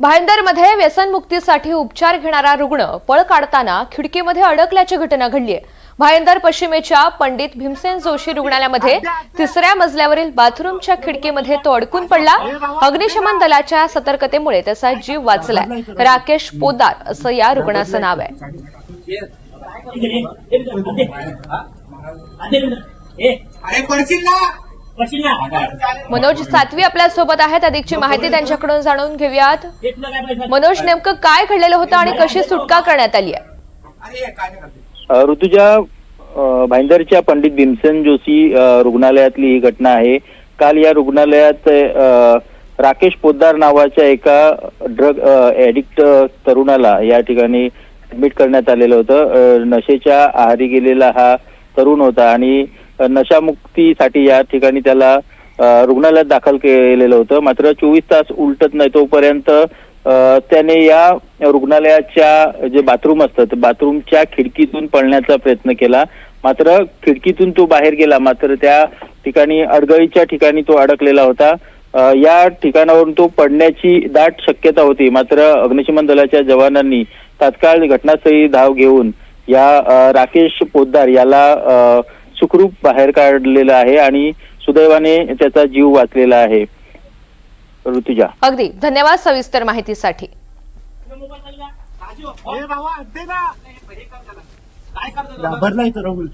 भायंदरमध्ये व्यसनमुक्तीसाठी उपचार घेणारा रुग्ण पळ काढताना खिडकीमध्ये अडकल्याची घटना घडली आहे पश्चिमेच्या पंडित भीमसेन जोशी रुग्णालयामध्ये तिसऱ्या मजल्यावरील बाथरूमच्या खिडकीमध्ये तो अडकून पडला अग्निशमन दलाच्या सतर्कतेमुळे त्याचा जीव वाचलाय राकेश पोदार असं या रुग्णाचं नाव आहे अरे पडशील ना मनोज सातवी आपल्यासोबत आहेत. अधिकची माहिती त्यांच्याकडून जाणून घेऊयात. मनोज नेमकं काय घडलेलं होतं आणि कशी सुटका करण्यात आली आहे? ऋतुजा भाईंदरच्या पंडित भीमसेन जोशी रुग्णालयातली ही घटना आहे. काल या रुग्णालयात राकेश पोद्दार नावाच्या एका ड्रग ऍडिक्ट तरुणाला या ठिकाणी ऍडमिट करण्यात आलेलं होतं. नशेच्या आहारी गेलेला हा तरुण होता आणि नशामुक्तीसाठी या ठिकाणी त्याला रुग्णालयात दाखल केलेलं होतं. मात्र चोवीस तास उलटत नाही तोपर्यंत त्याने या रुग्णालयाच्या जे बाथरूम असतात बाथरूमच्या खिडकीतून पळण्याचा प्रयत्न केला. मात्र खिडकीतून तो बाहेर गेला. मात्र त्या ठिकाणी अडगळीच्या ठिकाणी तो अडकलेला होता. या ठिकाणावरून तो पडण्याची दाट शक्यता होती. मात्र अग्निशमन दलाच्या जवानांनी तात्काळ घटनास्थळी धाव घेऊन या राकेश पोद्दार याला अ, सुखरूप बाहेर काढलेलं आहे आणि सुदैवाने त्याचा जीव वाचलेला आहे. ऋतुजा. अगदी. धन्यवाद सविस्तर माहितीसाठी. घाबरलाय तर राहुल